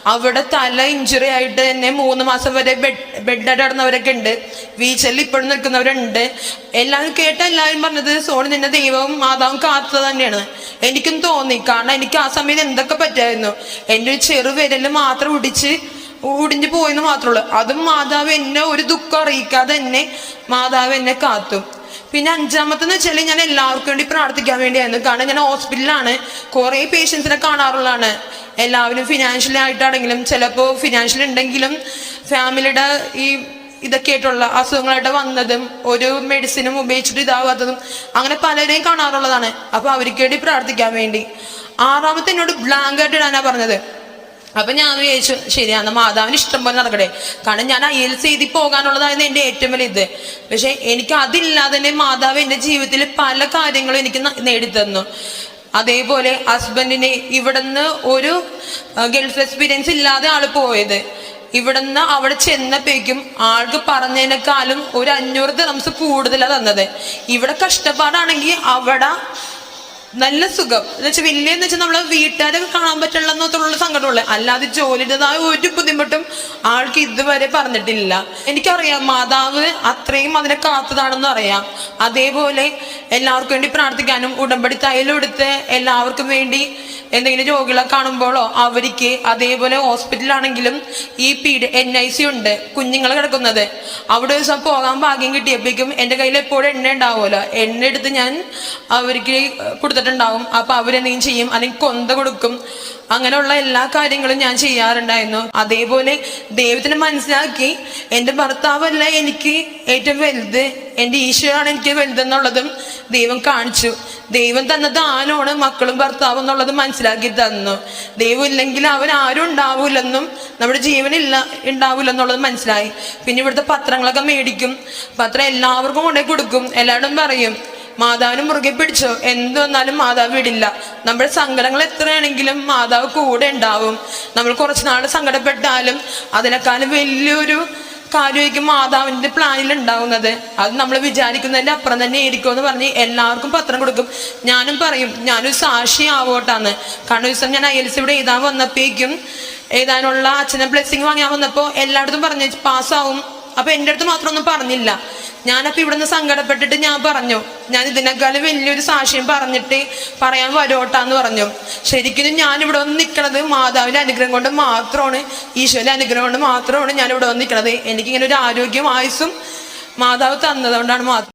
അവിടെ തല ഇഞ്ചുറി ആയിട്ട് തന്നെ മൂന്ന് മാസം വരെ ബെഡ് ബെഡ് ബെഡായിട്ട് നടന്നവരൊക്കെ ഉണ്ട്. വീച്ചലിൽ ഇപ്പോഴും നിൽക്കുന്നവരുണ്ട്. എല്ലാവരും കേട്ട എല്ലാവരും പറഞ്ഞത് സോണി നിന്റെ ദൈവവും മാതാവും കാത്തത് തന്നെയാണ്. എനിക്കും തോന്നി. കാരണം എനിക്ക് ആ സമയത്ത് എന്തൊക്കെ പറ്റായിരുന്നു. എന്റെ ഒരു ചെറുവിരൽ മാത്രം ഉടിച്ച് ഉടിഞ്ഞു പോയെന്ന് മാത്രമേ ഉള്ളൂ. അതും മാതാവ് എന്നെ ഒരു ദുഃഖം അറിയിക്കാതെ തന്നെ മാതാവ് എന്നെ കാത്തു. പിന്നെ അഞ്ചാമത്തെന്ന് വെച്ചാൽ ഞാൻ എല്ലാവർക്കും വേണ്ടി പ്രാർത്ഥിക്കാൻ വേണ്ടിയായിരുന്നു. കാരണം ഞാൻ ഹോസ്പിറ്റലിലാണ്. കുറേ പേഷ്യൻസിനെ കാണാറുള്ളതാണ്. എല്ലാവരും ഫിനാൻഷ്യലി ആയിട്ടാണെങ്കിലും ചിലപ്പോൾ ഫിനാൻഷ്യൽ ഉണ്ടെങ്കിലും ഫാമിലിയുടെ ഈ ഇതൊക്കെ ആയിട്ടുള്ള അസുഖങ്ങളായിട്ട് വന്നതും ഒരു മെഡിസിനും ഉപയോഗിച്ചിട്ട് ഇതാവാത്തതും അങ്ങനെ പലരെയും കാണാറുള്ളതാണ്. അപ്പൊ അവർക്ക് വേണ്ടി പ്രാർത്ഥിക്കാൻ വേണ്ടി. ആറാമത്തെ എന്നോട് ബ്ലാങ്ക് ആയിട്ട് പറഞ്ഞത്. അപ്പൊ ഞാൻ വിചാരിച്ചു ശരിയാണ് മാതാവിന് ഇഷ്ടം പോലെ നടക്കട്ടെ. കാരണം ഞാൻ ഐ എൽ എഴുതി പോകാനുള്ളതായിരുന്നു എന്റെ ഏറ്റവും വലിയ ഇത്. പക്ഷെ എനിക്ക് അതില്ലാതെ തന്നെ മാതാവ് എന്റെ ജീവിതത്തിൽ പല കാര്യങ്ങളും എനിക്ക് നേടിത്തന്നു. അതേപോലെ ഹസ്ബൻഡിന് ഇവിടുന്ന് ഒരു ഗൾഫ് എക്സ്പീരിയൻസ് ഇല്ലാതെ ആൾ പോയത്. ഇവിടുന്ന് അവിടെ ചെന്നപ്പോഴേക്കും ആൾക്ക് പറഞ്ഞതിനേക്കാളും ഒരു അഞ്ഞൂറ് ദിറംസ് കൂടുതലാണ് തന്നത്. ഇവിടെ കഷ്ടപ്പാടാണെങ്കിൽ അവിടെ നല്ല സുഖം. എന്ന് വെച്ചാൽ വലിയെന്ന് വെച്ചാൽ നമ്മളെ വീട്ടുകാരെ കാണാൻ പറ്റില്ല എന്നുള്ള സങ്കടമുള്ളു. അല്ലാതെ ജോലിയുടേതായ ഒരു ബുദ്ധിമുട്ടും ആൾക്ക് ഇതുവരെ പറഞ്ഞിട്ടില്ല. എനിക്കറിയാം മാതാവ് അത്രയും അതിനെ കാത്തതാണെന്ന് അറിയാം. അതേപോലെ എല്ലാവർക്കും വേണ്ടി പ്രാർത്ഥിക്കാനും ഉടമ്പടി തയ്യലെടുത്ത് എല്ലാവർക്കും വേണ്ടി എന്തെങ്കിലും രോഗികളെ കാണുമ്പോഴോ അവർക്ക് അതേപോലെ ഹോസ്പിറ്റലാണെങ്കിലും ഈ പീഡ് എൻ ഐ സി ഉണ്ട് കുഞ്ഞുങ്ങൾ കിടക്കുന്നത്. അവിടെ ദിവസം പോകാൻ ഭാഗ്യം കിട്ടിയപ്പോഴേക്കും എന്റെ കയ്യിൽ എപ്പോഴും എണ്ണ ഉണ്ടാവുമല്ലോ. എണ്ണ എടുത്ത് ഞാൻ അവർക്ക് കൊടുത്തിട്ടുണ്ടാവും. അപ്പൊ അവരെന്തെങ്കിലും ചെയ്യും? അല്ലെങ്കിൽ കൊന്ത കൊടുക്കും. അങ്ങനെയുള്ള എല്ലാ കാര്യങ്ങളും ഞാൻ ചെയ്യാറുണ്ടായിരുന്നു. അതേപോലെ ദൈവത്തിന് മനസ്സിലാക്കി എന്റെ ഭർത്താവല്ല എനിക്ക് ഏറ്റവും വലുത്? എന്റെ ഈശ്വരാണ് എനിക്ക് വലുതെന്നുള്ളതും ദൈവം കാണിച്ചു. ദൈവം തന്ന ദാനമാണ് മക്കളും ഭർത്താവും എന്നുള്ളത് മനസ്സിലാക്കി തന്നു. ദൈവം ഇല്ലെങ്കിൽ അവൻ ആരും ഉണ്ടാവൂലെന്നും നമ്മുടെ ജീവനില്ല ഉണ്ടാവൂലെന്നുള്ളത് മനസ്സിലായി. പിന്നെ ഇവിടുത്തെ പത്രങ്ങളൊക്കെ മേടിക്കും. പത്രം എല്ലാവർക്കും കൊണ്ടുപോയി കൊടുക്കും. എല്ലാവരും പറയും മാതാവിന് മുറുകെ പിടിച്ചോ? എന്ത് വന്നാലും മാതാവ് വിടില്ല. നമ്മുടെ സങ്കടങ്ങൾ എത്രയാണെങ്കിലും മാതാവ് കൂടെ ഉണ്ടാവും. നമ്മൾ കുറച്ച് നാൾ സങ്കടപ്പെട്ടാലും അതിനേക്കാളും വലിയൊരു കാര്യമായിരിക്കും മാതാവിന്റെ പ്ലാനിൽ ഉണ്ടാവുന്നത്. അത് നമ്മൾ വിചാരിക്കുന്നതിന്റെ അപ്പുറം തന്നെ ഇരിക്കുമെന്ന് പറഞ്ഞ് എല്ലാവർക്കും പത്രം കൊടുക്കും. ഞാനും പറയും ഞാനൊരു സാക്ഷി ആവോട്ടാന്ന്. കാരണം ദിവസം ഞാൻ ഐ എൽ സി ഇവിടെ എഴുതാൻ വന്നപ്പോഴേക്കും എഴുതാനുള്ള അച്ഛനെ ബ്ലെസ്സിങ് വാങ്ങാൻ വന്നപ്പോൾ എല്ലായിടത്തും പറഞ്ഞു പാസ്സാവും. അപ്പൊ എന്റെ അടുത്ത് മാത്രം ഒന്നും പറഞ്ഞില്ല. ഞാനപ്പോൾ ഇവിടുന്ന് സങ്കടപ്പെട്ടിട്ട് ഞാൻ പറഞ്ഞു ഞാൻ ഇതിനേക്കാളും വലിയൊരു സാക്ഷ്യം പറഞ്ഞിട്ട് പറയാൻ വരോട്ടാന്ന് പറഞ്ഞു. ശരിക്കും ഞാൻ ഇവിടെ വന്ന് നിൽക്കണത് മാതാവിന്റെ അനുഗ്രഹം കൊണ്ട് മാത്രമാണ് ഈശോയുടെ അനുഗ്രഹം കൊണ്ട് മാത്രമാണ് ഞാൻ ഇവിടെ വന്ന് നിൽക്കണത് എനിക്കിങ്ങനെ ഒരു ആരോഗ്യം ആയുസും മാതാവ് തന്നതുകൊണ്ടാണ് മാത്രം